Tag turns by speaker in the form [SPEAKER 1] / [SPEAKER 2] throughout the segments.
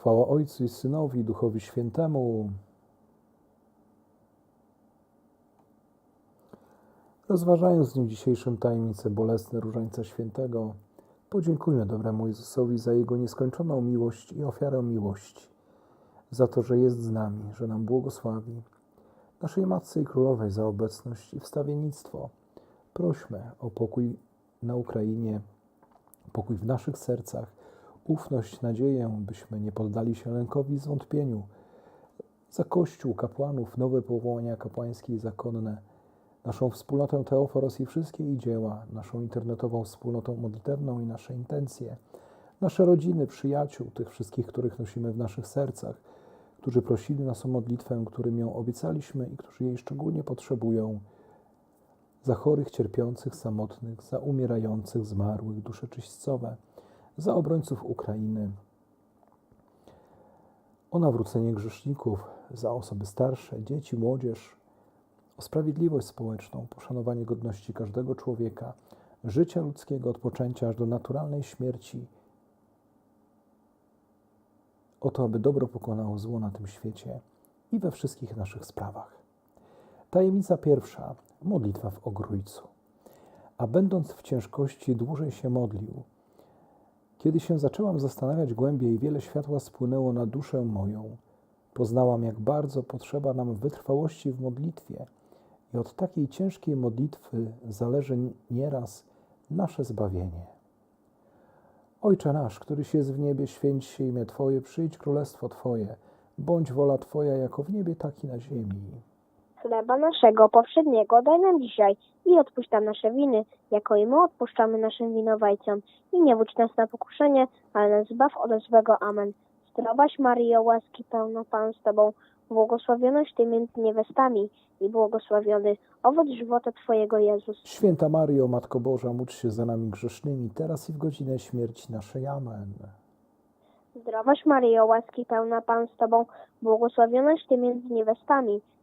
[SPEAKER 1] Chwała Ojcu i Synowi, Duchowi Świętemu. Rozważając w dniu dzisiejszym tajemnicę bolesne Różańca Świętego, podziękujmy dobremu Jezusowi za Jego nieskończoną miłość i ofiarę miłości, za to, że jest z nami, że nam błogosławi, naszej Matce i Królowej za obecność i wstawiennictwo. Prośmy o pokój na Ukrainie, pokój w naszych sercach, ufność, nadzieję, byśmy nie poddali się lękowi zwątpieniu. Za Kościół, kapłanów, nowe powołania kapłańskie i zakonne, naszą wspólnotę Teoforos i wszystkie jej dzieła, naszą internetową wspólnotą modlitewną i nasze intencje, nasze rodziny, przyjaciół, tych wszystkich, których nosimy w naszych sercach, którzy prosili nas o modlitwę, którym ją obiecaliśmy i którzy jej szczególnie potrzebują, za chorych, cierpiących, samotnych, za umierających, zmarłych, dusze czyśćcowe, za obrońców Ukrainy, o nawrócenie grzeszników, za osoby starsze, dzieci, młodzież, o sprawiedliwość społeczną, poszanowanie godności każdego człowieka, życia ludzkiego od poczęcia aż do naturalnej śmierci, o to, aby dobro pokonało zło na tym świecie i we wszystkich naszych sprawach. Tajemnica pierwsza modlitwa w ogrójcu. A będąc w ciężkości, dłużej się modlił. Kiedy się zaczęłam zastanawiać głębiej, wiele światła spłynęło na duszę moją. Poznałam, jak bardzo potrzeba nam wytrwałości w modlitwie i od takiej ciężkiej modlitwy zależy nieraz nasze zbawienie. Ojcze nasz, któryś jest w niebie, święć się imię Twoje, przyjdź królestwo Twoje, bądź wola Twoja jako w niebie, tak i na ziemi.
[SPEAKER 2] Chleba naszego powszedniego daj nam dzisiaj i odpuść nam nasze winy, jako i my odpuszczamy naszym winowajcom. I nie wódź nas na pokuszenie, ale nas zbaw od złego. Amen. Zdrowaś Maryjo, łaski pełna Pan z Tobą, błogosławionaś Ty między niewiastami i błogosławiony owoc żywota Twojego Jezus.
[SPEAKER 1] Święta Mario, Matko Boża, módl się za nami grzesznymi, teraz i w godzinę śmierci naszej. Amen.
[SPEAKER 2] Zdrowaś Maryjo, łaski pełna Pan z Tobą, błogosławionaś Ty między niewiastami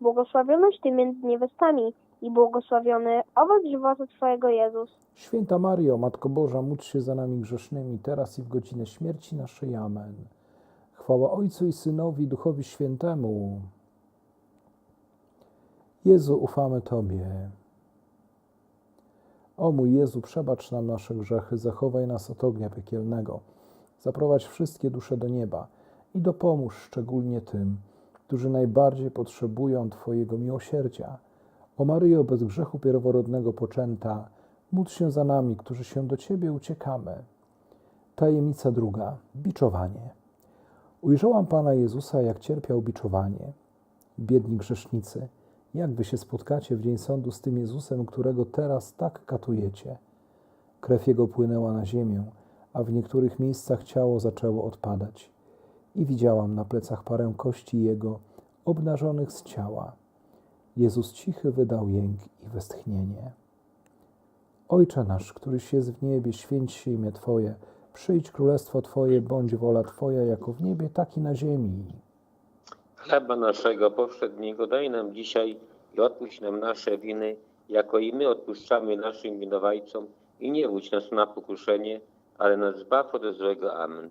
[SPEAKER 2] błogosławionaś Ty między niewiastami i błogosławiony owoc żywota Twojego Jezus.
[SPEAKER 1] Święta Mario, Matko Boża, módl się za nami grzesznymi, teraz i w godzinę śmierci naszej. Amen. Chwała Ojcu i Synowi, Duchowi Świętemu. Jezu, ufamy Tobie. O mój Jezu, przebacz nam nasze grzechy, zachowaj nas od ognia piekielnego. Zaprowadź wszystkie dusze do nieba i dopomóż szczególnie tym, którzy najbardziej potrzebują Twojego miłosierdzia. O Maryjo, bez grzechu pierworodnego poczęta, módl się za nami, którzy się do Ciebie uciekamy. Tajemnica druga. Biczowanie. Ujrzałam Pana Jezusa, jak cierpiał biczowanie. Biedni grzesznicy, jak wy się spotkacie w dzień sądu z tym Jezusem, którego teraz tak katujecie? Krew Jego płynęła na ziemię, a w niektórych miejscach ciało zaczęło odpadać. I widziałam na plecach parę kości Jego, obnażonych z ciała. Jezus cichy wydał jęk i westchnienie. Ojcze nasz, któryś jest w niebie, święć się imię Twoje, przyjdź królestwo Twoje, bądź wola Twoja, jako w niebie, tak i na ziemi.
[SPEAKER 3] Chleba naszego powszedniego daj nam dzisiaj i odpuść nam nasze winy, jako i my odpuszczamy naszym winowajcom i nie wódź nas na pokuszenie, ale nas zbaw ode złego. Amen.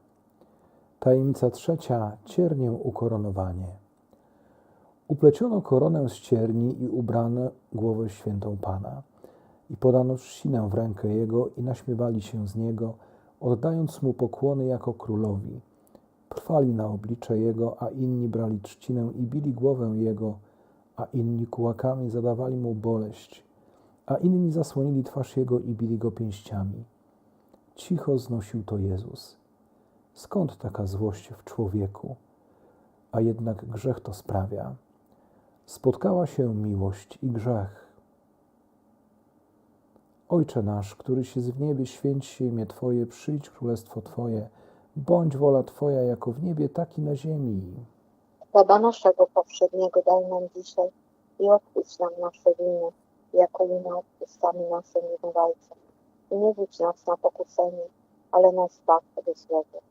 [SPEAKER 1] Tajemnica trzecia, ciernię ukoronowanie. Upleciono koronę z cierni i ubrano głowę świętą Pana. I podano trzcinę w rękę Jego i naśmiewali się z Niego, oddając Mu pokłony jako królowi. Trwali na oblicze Jego, a inni brali trzcinę i bili głowę Jego, a inni kułakami zadawali Mu boleść, a inni zasłonili twarz Jego i bili Go pięściami. Cicho znosił to Jezus. Skąd taka złość w człowieku? A jednak grzech to sprawia. Spotkała się miłość i grzech. Ojcze nasz, któryś jest w niebie, święć się imię Twoje, przyjdź królestwo Twoje, bądź wola Twoja jako w niebie, tak i na ziemi.
[SPEAKER 4] Chleba naszego powszedniego daj nam dzisiaj i odpuść nam nasze winy, jako i my odpuszczamy naszym winowajcom. I nie wódź nas na pokuszenie, ale nas zbaw od złego.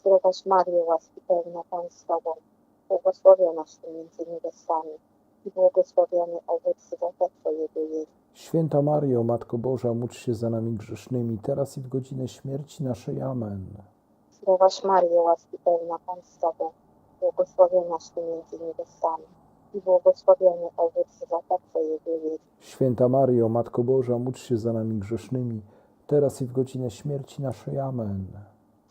[SPEAKER 4] Zdrowaś Maryjo, łaski pełna Pan z Tobą, błogosławionaś Ty między niewiastami i błogosławiony owoc żywota Twojego Jezus.
[SPEAKER 1] Święta Mario, Matko Boża, módl się za nami grzesznymi, teraz i w godzinę śmierci naszej. Amen.
[SPEAKER 4] Zdrowaś Maryjo, łaski pełna Pan z Tobą, błogosławionaś Ty między niewiastami i błogosławiony owoc żywota Twojego Jezus.
[SPEAKER 1] Święta Mario, Matko Boża, módl się za nami grzesznymi, teraz i w godzinę śmierci naszej. Amen.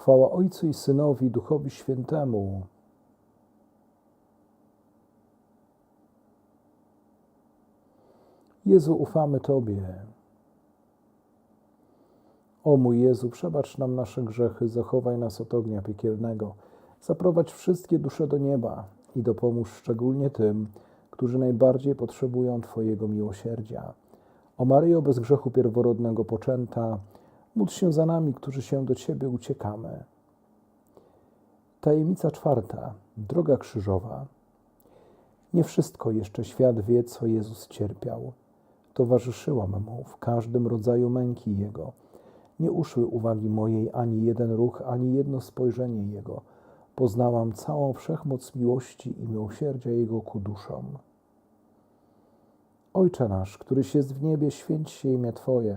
[SPEAKER 1] Chwała Ojcu i Synowi, Duchowi Świętemu. Jezu, ufamy Tobie. O mój Jezu, przebacz nam nasze grzechy, zachowaj nas od ognia piekielnego, zaprowadź wszystkie dusze do nieba i dopomóż szczególnie tym, którzy najbardziej potrzebują Twojego miłosierdzia. O Maryjo, bez grzechu pierworodnego poczęta, módl się za nami, którzy się do Ciebie uciekamy. Tajemnica czwarta, droga krzyżowa. Nie wszystko jeszcze świat wie, co Jezus cierpiał. towarzyszyłam mu w każdym rodzaju męki jego. Nie uszły uwagi mojej ani jeden ruch, ani jedno spojrzenie jego. Poznałam całą wszechmoc miłości i miłosierdzia jego ku duszom. Ojcze nasz, któryś jest w niebie, święć się imię Twoje.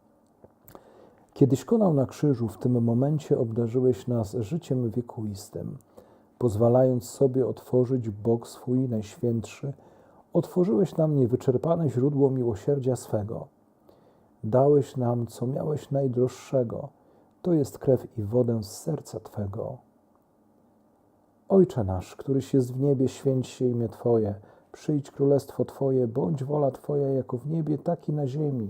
[SPEAKER 1] Kiedyś konał na krzyżu, w tym momencie obdarzyłeś nas życiem wiekuistym. Pozwalając sobie otworzyć Bóg swój najświętszy, otworzyłeś nam niewyczerpane źródło miłosierdzia swego. Dałeś nam, co miałeś najdroższego, to jest krew i wodę z serca Twego. Ojcze nasz, któryś jest w niebie, święć się imię Twoje, przyjdź królestwo Twoje, bądź wola Twoja jako w niebie, tak i na ziemi.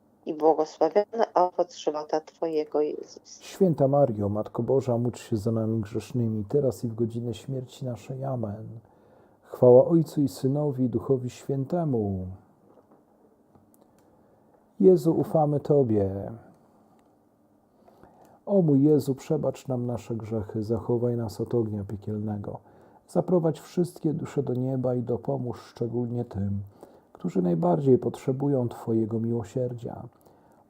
[SPEAKER 5] i błogosławiony owoc żywota Twojego Jezus.
[SPEAKER 1] Święta Mario, Matko Boża, módl się za nami grzesznymi, teraz i w godzinę śmierci naszej. Amen. Chwała Ojcu i Synowi Duchowi Świętemu. Jezu, ufamy Tobie. O mój Jezu, przebacz nam nasze grzechy, zachowaj nas od ognia piekielnego. Zaprowadź wszystkie dusze do nieba i dopomóż szczególnie tym, którzy najbardziej potrzebują Twojego miłosierdzia.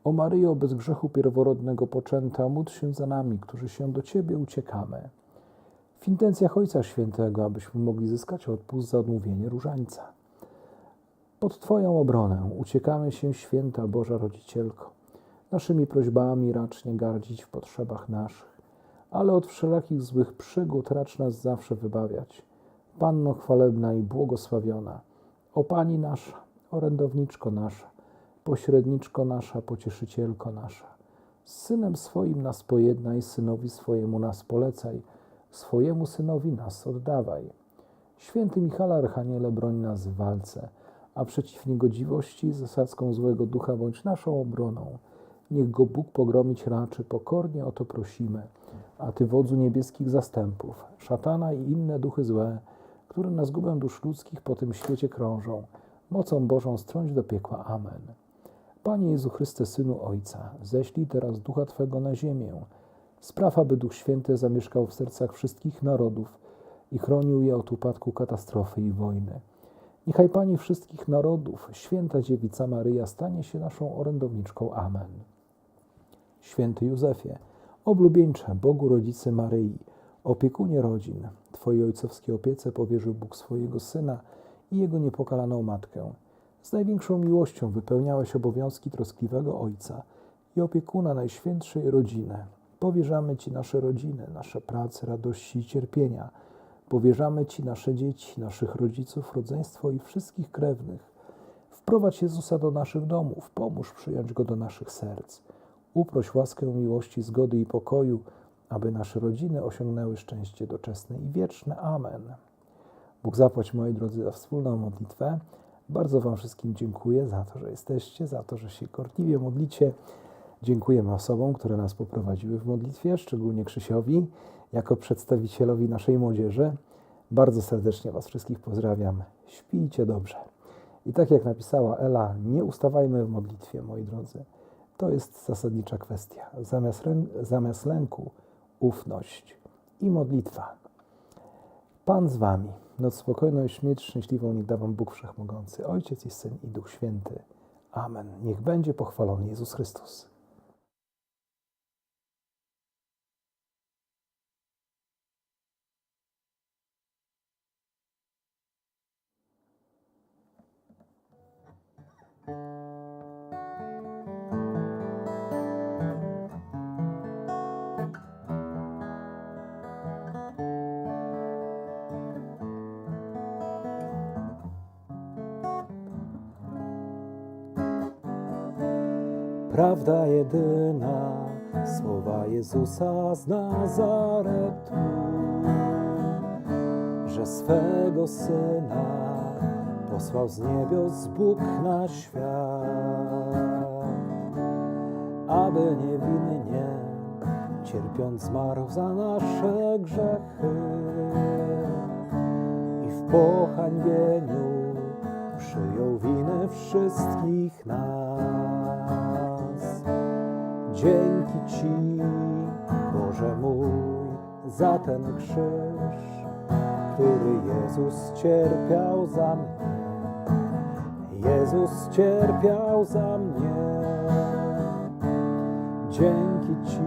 [SPEAKER 1] O Maryjo, bez grzechu pierworodnego poczęta, módl się za nami, którzy się do Ciebie uciekamy. W intencjach Ojca Świętego, abyśmy mogli zyskać odpust za odmówienie różańca. Pod Twoją obronę uciekamy się, święta Boża Rodzicielko. Naszymi prośbami racz nie gardzić w potrzebach naszych, ale od wszelakich złych przygód racz nas zawsze wybawiać. Panno chwalebna i błogosławiona, o Pani nasza, orędowniczko nasza, pośredniczko nasza, pocieszycielko nasza. Z Synem swoim nas pojednaj, Synowi swojemu nas polecaj, swojemu Synowi nas oddawaj. Święty Michale Archaniele, broń nas w walce, a przeciw niegodziwości zasadzką złego ducha bądź naszą obroną. Niech go Bóg pogromić raczy, pokornie o to prosimy. A Ty, wodzu niebieskich zastępów, szatana i inne duchy złe, które na zgubę dusz ludzkich po tym świecie krążą, mocą Bożą strąć do piekła. Amen. Panie Jezu Chryste, Synu Ojca, ześlij teraz Ducha Twego na ziemię. Spraw, aby Duch Święty zamieszkał w sercach wszystkich narodów i chronił je od upadku katastrofy i wojny. Niechaj Pani wszystkich narodów, święta Dziewica Maryja, stanie się naszą orędowniczką. Amen. Święty Józefie, oblubieńcze Bogu Rodzicy Maryi, opiekunie rodzin, Twojej ojcowskiej opiece powierzył Bóg swojego Syna i Jego niepokalaną Matkę. Z największą miłością wypełniałeś obowiązki troskliwego Ojca i opiekuna Najświętszej Rodziny. Powierzamy Ci nasze rodziny, nasze prace, radości i cierpienia. Powierzamy Ci nasze dzieci, naszych rodziców, rodzeństwo i wszystkich krewnych. Wprowadź Jezusa do naszych domów, pomóż przyjąć Go do naszych serc. Uproś łaskę miłości, zgody i pokoju, aby nasze rodziny osiągnęły szczęście doczesne i wieczne. Amen. Bóg zapłać, moi drodzy, za wspólną modlitwę. Bardzo Wam wszystkim dziękuję za to, że jesteście, za to, że się gorliwie modlicie. Dziękujemy osobom, które nas poprowadziły w modlitwie, szczególnie Krzysiowi, jako przedstawicielowi naszej młodzieży. Bardzo serdecznie Was wszystkich pozdrawiam. Śpijcie dobrze. I tak jak napisała Ela, nie ustawajmy w modlitwie, moi drodzy. To jest zasadnicza kwestia. Zamiast, zamiast lęku, ufność i modlitwa. Pan z Wami. Noc spokojną i śmierć szczęśliwą niech da Wam Bóg Wszechmogący, Ojciec i Syn i Duch Święty. Amen. Niech będzie pochwalony Jezus Chrystus. Prawda jedyna, słowa Jezusa z Nazaretu, że swego Syna posłał z niebios Bóg na świat, aby niewinnie, cierpiąc zmarł za nasze grzechy i w pohańbieniu przyjął winy wszystkich nas. Dzięki Ci, Boże mój, za ten krzyż, który Jezus cierpiał za mnie. Jezus cierpiał za mnie. Dzięki Ci,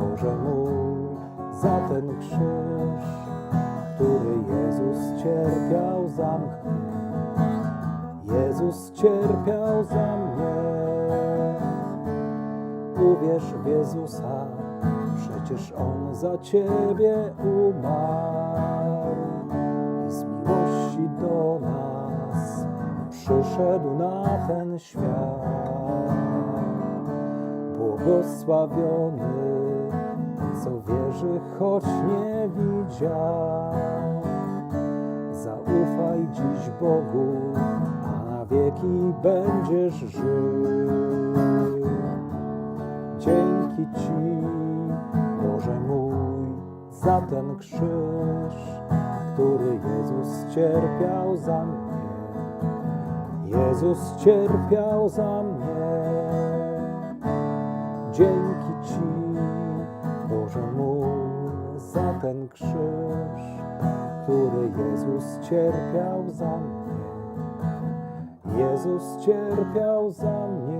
[SPEAKER 1] Boże mój, za ten krzyż, który Jezus cierpiał za mnie. Jezus cierpiał za mnie. Uwierz w Jezusa, przecież On za Ciebie umarł i z miłości do nas przyszedł na ten świat. Błogosławiony, co wierzy, choć nie widział. Zaufaj dziś Bogu, a na wieki będziesz żył. Dzięki Ci, Boże mój, za ten krzyż, który Jezus cierpiał za mnie. Jezus cierpiał za mnie. Dzięki Ci, Boże mój, za ten krzyż, który Jezus cierpiał za mnie. Jezus cierpiał za mnie.